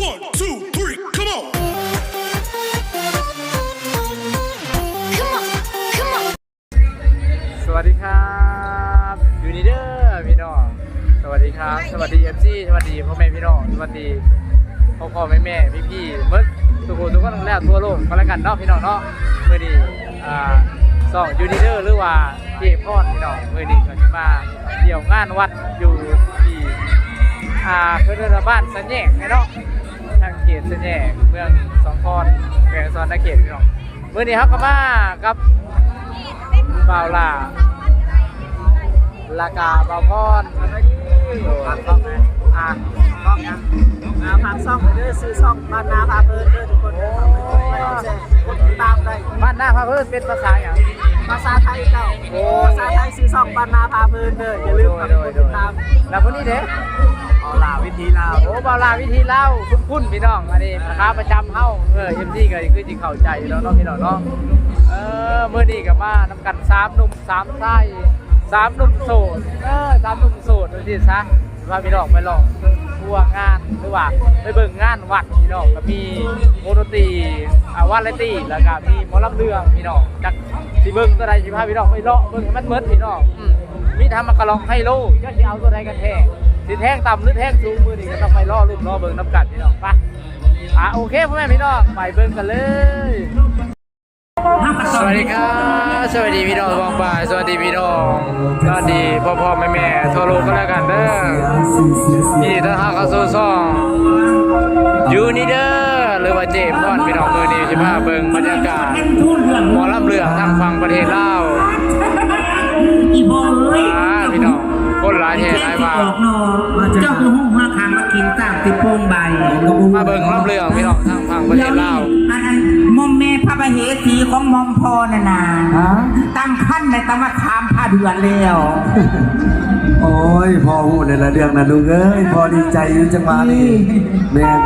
One, two, three, come on. Come on, come on. สวัสดีครับอยู่นี่เด้อพี่น้อง สวัสดีครับ สวัสดีเอฟซีสวัสดีพ่อแม่พี่น้อง สวัสดีพ่อพ่อแม่แม่พี่พี่ๆเมื่อทุกคนทุกคนทั้งแล้วทั่วโลกก็แล้วกันเนาะพี่น้องเนาะมื่อนี้อ่าสองยูนิเดอร์หรือว่าเจพอนพี่น้องมื่อนี้ก็จะมาเดี่ยวงานวัดอยู่ที่อ่าเพื่อนบ้านสัญแยกเนาะทางเขตสัญแยกเมืองสองคอนแขวงสอนนาเขตพี่น้องมื่อนี้เขาก็มากับบ่าวล่าลากาบ่าวพรโดยต้องไหมอะต้องยังนาพักซ่องไปเด้อซื้อซ่องบ้านนาพาเพลินเด้อทุกคนเด้อไปแชร์กดติดตามได้บ้านหน้าพระเพิ่นเป็นภาษาอย่างภาษาไทยเจ้าโอ้ภาษาไทยซื้อซ่องบ้านนาพาเพลินเด้ออย่าลืมกดติดตามแล้วคนนี้เด้ออ ลาวิธีลาวโอ้บ่าวล่าวิธีเล่าคุ้นๆพี่น้องอันนี้ราคาประจำเฮาเออเอ็มซีก็คือสิเข้าใจอยู่แล้วเนาะพี่น้องเนาะเออมื้อนี้ก็มานำกันสามหนุ่มสามไส้สามหนุ่มโสดเออสามหนุ่มโสดดูสิซะว่าพี่น้องไปลองทั่วงานหรือว่าไปเบิ่งงานวัดพี่น้องก็มีโมโนตรีอ่าวาไรตี้แล้วก็มีหมอลำเรื่องพี่น้องจักสิเบิ่งตัวใดสิพาพี่น้องไปเลาะเบิ่งให้มันเมิดพี่น้องอืมมีทำมากระลองไฮโลจะสิเอาตัวใดกันแท้ สิแท่งต่ำหรือแท่งสูงมือนี่ก็ต้องไปล่อรุ่นล่อเบิ่งน้ำกันพี่น้องไปอะโอเคพ่อแม่พี่น้องไปเบิ่งกันเลย สวัสดีครับสวัสดีพี่น้องบองบ่ายสวัสดีพี่น้องสวัสดีพ่อพ่อแม่แม่ทั่วโลกก็แล้วกันเด้อมีท่านหาเข้าสู่ซ่องยูนิเดอร์หรือว่าเจมส์พอนพี่น้องมือนี้สิพาเบิ่งบรรยากาศหมอลำเรืองทางฝั่งประเทศลาว อีบเอ้ยอ่าพี่น้อง คนหลายแห่หลายมาออกนอเจ้าคือห้องมาคางมากินตามติดโป่งใบมาเบิ่งลำเรื่องพี่น้องทางฝั่งประเทศลาวอันนั้นมอมแม่พระบเหสีของมอมพอน่ะนะตั้งขั้นในตะมาคามพาเดือนแล้วโอ้ยพอหูในละเรื่องนะลุงเอ้ยพอดีใจอยู่จังมานี่แม่น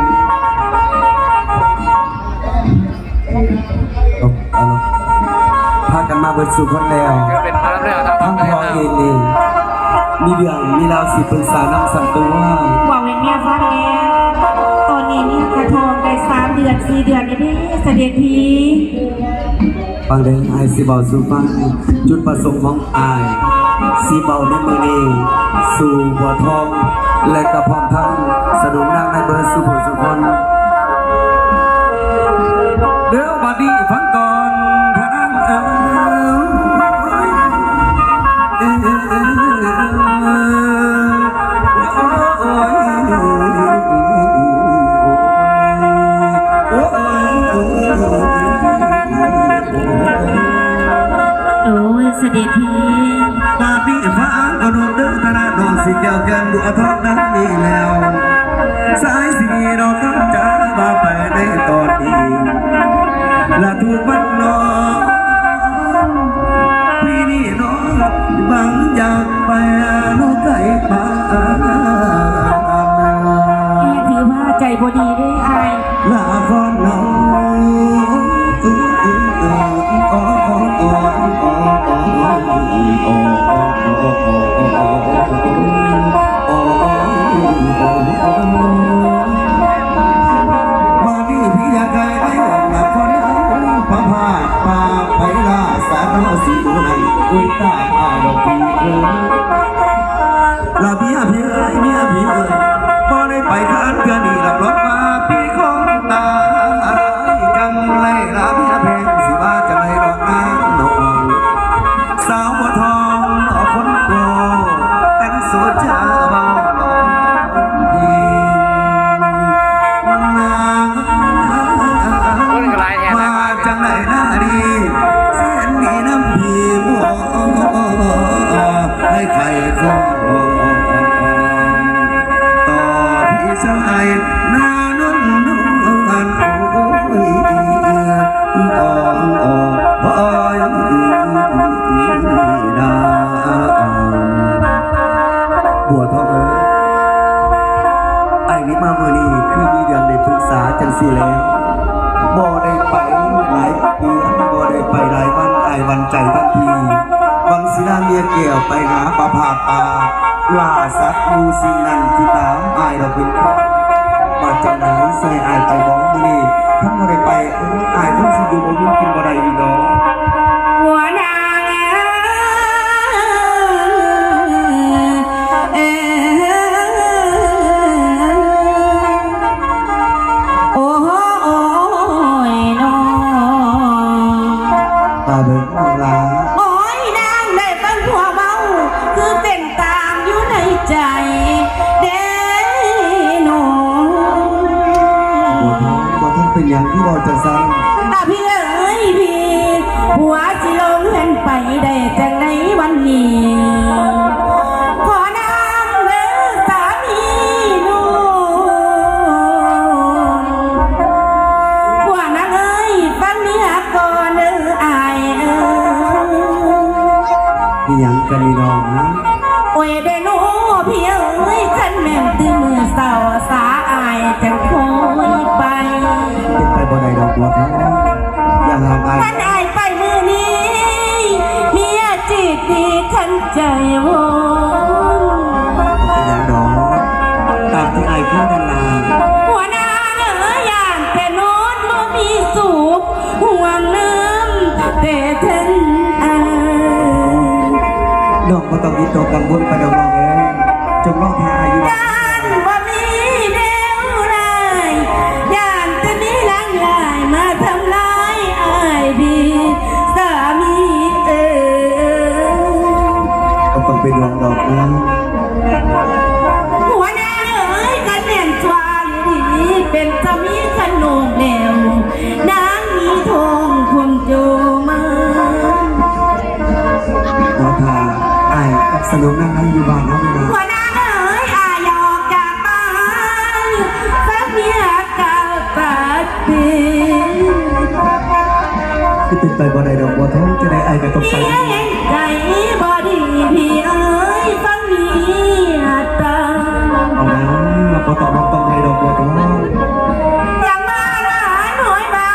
พากันมาเบิดสู่คนแล้วทั้งงประเทพศอลาวเองนี่ มีเรื่องมีราวสิปรึกษานำสั่งตัวบอกอย่างเนี้ยฟังแน่ตอนนี้เนี่ยกระทองได้สามเดือนสี่เดือนแล้วนี่เสด็จพีฟังเด้อไอายสิเบาสู่ฟัง จุดประสงค์ของอายสีเบาในมือนี้สู่บัวทอง และกระพร้อมทั้งสนุน สด็จพีปาปีฟ้าก็โดนเดินตลาดดอนสิแก้วแกันบัวทองนั้นนี่แล้วสายสีดอกคำจ้ามาไปในตอนนี้และถูกมันนองพี่นี่น้องบังอยากไปลูกไก่ป่าถือว่าใจบดีได้อายลาก่อนน้อง ละคนพระพาป่าไปล่าสารนสีอุนันอุ้ยตาอาดอกพี่เอ๋ยลาพี่อาพี่เอ๋ยพี่อาพี่เอ๋ยบ่ได้ไปทานเพื่อนี่ห สิแล้วบ่ได้ไปหลายปีบ่ได้ไปหลายวันหลายวันใจทันทีวังศิลาเมียเกี่ยวไปหาปลาผาปลาล่าสัตว์มูสิ่งนั้นที่ตามอายเราเป็นพ่อมาจากไหนใส่อายไปองมือท่ายต้องสิอยู่บ่มีกินบ่ได้อีกเนาะ เป็นหยังที่บ่จะสั่งอาพี่เอ้ยพี่ผัวสิลงเล่นไปได้จังในวันนี้ ขอนำเด้อสามีหนูผัวนางเอ้ยฟังเมียก่อนเด้ออายเอ้ยมีหยังกันนี่น้องนะ โอ้ยเดโนพี่เอ้ยขันแม่นตื่นมือเศร้าสาอายจังคอยไปเป็นไปบ่ได้ดอกบ่ท้องอย่าหามอายขันอายไปมือนี้เมียจีบดีขันใจวอนเป็นหยังดอกตามที่อายพูดนั่นล่ะหัวหน้าเอ้ยย่านแต่โนอนบ่มีสุขห่วงน้ำแต่ถึงอาย น้องบ่ต้องวิตกกังวลไปดอกน้องเอ้ยจงรองท่าอายุย่านว่ามีแนวไรย่านจะมีหลังลายมาทำลายอายดีสามีเอ๋ยก็ต้องเป็นห่วงดอกนะ ไปบ่ได้ดอกบ่ท้องจะได้อายก็ต้องไปใจบอดีพี่เอ๋ยฟังมีอัตตาเอานะบ่ต้องบ่ต้องให้ดอกบ่ท้องอย่ามาหาหน่อยเบา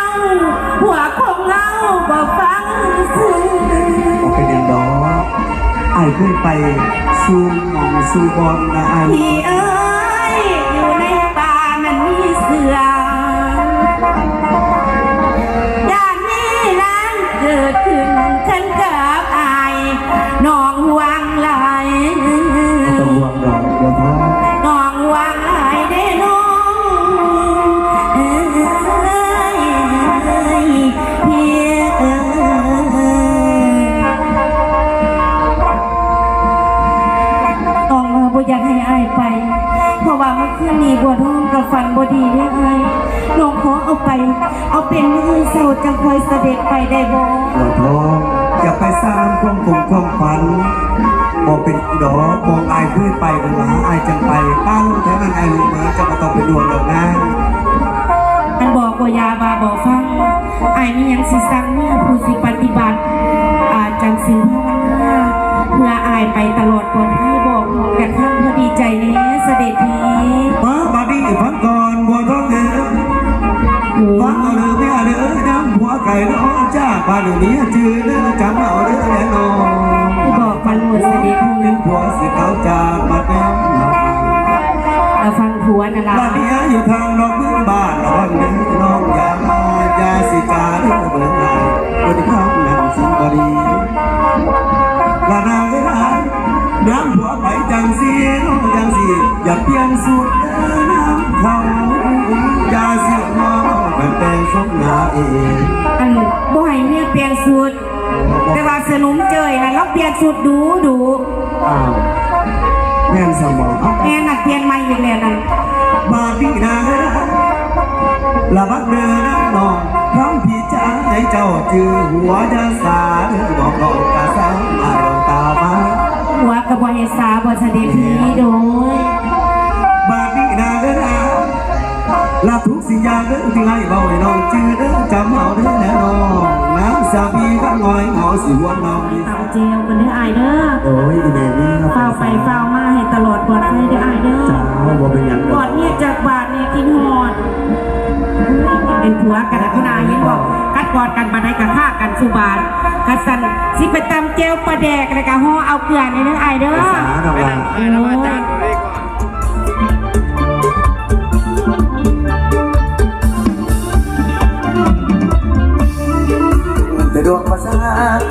หัวของเราบ่ฟังซื่อบ่เป็นหยังดอกอายเคยไปสู่หม่องสู่บอนนะ คืนนี้บัวทองกับฝันบ่ดีเด้ออายน้องขอเอาไป เอาเป็นมือเศร้าจังคอยเสด็จไปได้บ่บ่ท้องอย่าไปสร้างความคงความฝันบ่เป็นดอกบ่อายเคยไปนั่นล่ะอายจังไปป้าลูกแท้นั้นอายรู้มาจะบ่ต้องเป็นห่วงดอกนะอันบอกว่ายาบาบอกฟังอายมีหยังสิสั่งเมื่อผู้สิปฏิบัติอาจังสิภาวนาเพื่ออายไปตลอดปลอด ไก่น้องจ้าบ้านนี้จื้อเด้อจำเอาเด้อแน่นอนบอกปันหมดเสด็จพี่เป็นผัวสิเขาจากบัดนี้เราฟังผัวน่ะล่ะบ้านนี้อยู่ทางนอกเมืองบ้านระวังเด้อน้องอย่ามาอย่าสิจาเด้อเบิ่งหน้าคนที่เขานั่งสิบ่ดีละนางเอ้ยน้ำหัวไปจังสิน้องจังสิอย่าเปลี่ยนสูตรเด้อน้ำเขาอย่าเสียมอ งเป็นเป็นสมหน้าเองอันบ่ให้เนี่ยเปลี่ยนสูตรแต่ว่าสนุมเจยนะเราเปลี่ยนสูตรดูดูอ้าวแม่นสมองเอาแม่นักเปลี่ยนใหม่อีกแล้วนั่นบาดีนาละบักเดินน้องพร้อมพี่จ้าให้เจ้าจือหัวจะสาเด้อบอกน้องกะสาวมาดวงตามาหัวกระบอยสาบอเสด็จพีโดย ละทุกสิ่งอย่างเด้อที่ให้เบาให้น้องจือเด้อจำเอาเด้อแน่นอนน้ำสาบีก็งอยงอสิหัวน้องนี่เต่าเจลกันเด้ออายเด้อโอ้ยอีเมนี่เฝ้าไปเฝ้ามาให้ตลอดปลอดภัยเด้ออายเด้อจ้าบ่เป็นหยังกอดเนี่ยจากบาทเนี่ยกินหอดเป็นผัวกันนะคุณอาเห็นบอกกัดกอดกันมาได้กับฆ่ากันสุบานกัดสันสิไปตำเจลปลาแดกอะไรกันห่อเอาเกลือในเด้ออายเด้อภาษาดอกว่าไปแล้วอาจารย์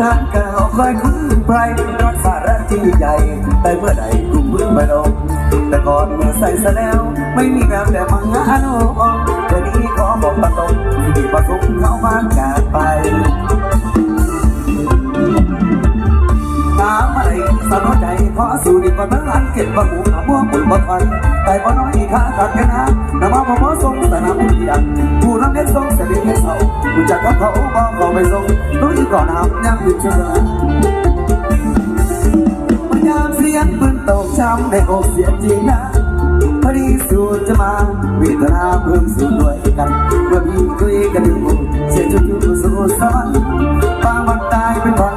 ทางเก่าคอยคุ้นไปรักษาระที่ใหญ่ แต่เมื่อใดกลุ่มมือมาลงแต่ก่อนเมื่อใส่ซะแล้ว ไม่มีแบบแต่มังงาโนเดี๋ยวนี้ขอบอกตรงๆที่ประสงค์เข้ามาจากไปตามอะไรสนใจขอสู่ดีกว่าทั้งอันเก็บประมูลม่วปุ่นบ่ทันแต่บ่น้อยค่าขาดแค่นะนำมาบ่พอส่งสนามบเน็ตส่งเสด็จให้เขาผู้จักกับเขาบ่ขอไปส่งต้องอีกก่อนน้ำยังอยู่เชื่อพยายามเสียงปืน ตกช้ำในอกเสียจริงนะพอดีสูตรจะมาวิทนาเพิ่มสูตรด้วยกันเมื่อพี่คุยกันดูเสียจุดจุดสู่สวรรค์บางวันตายเป็นวั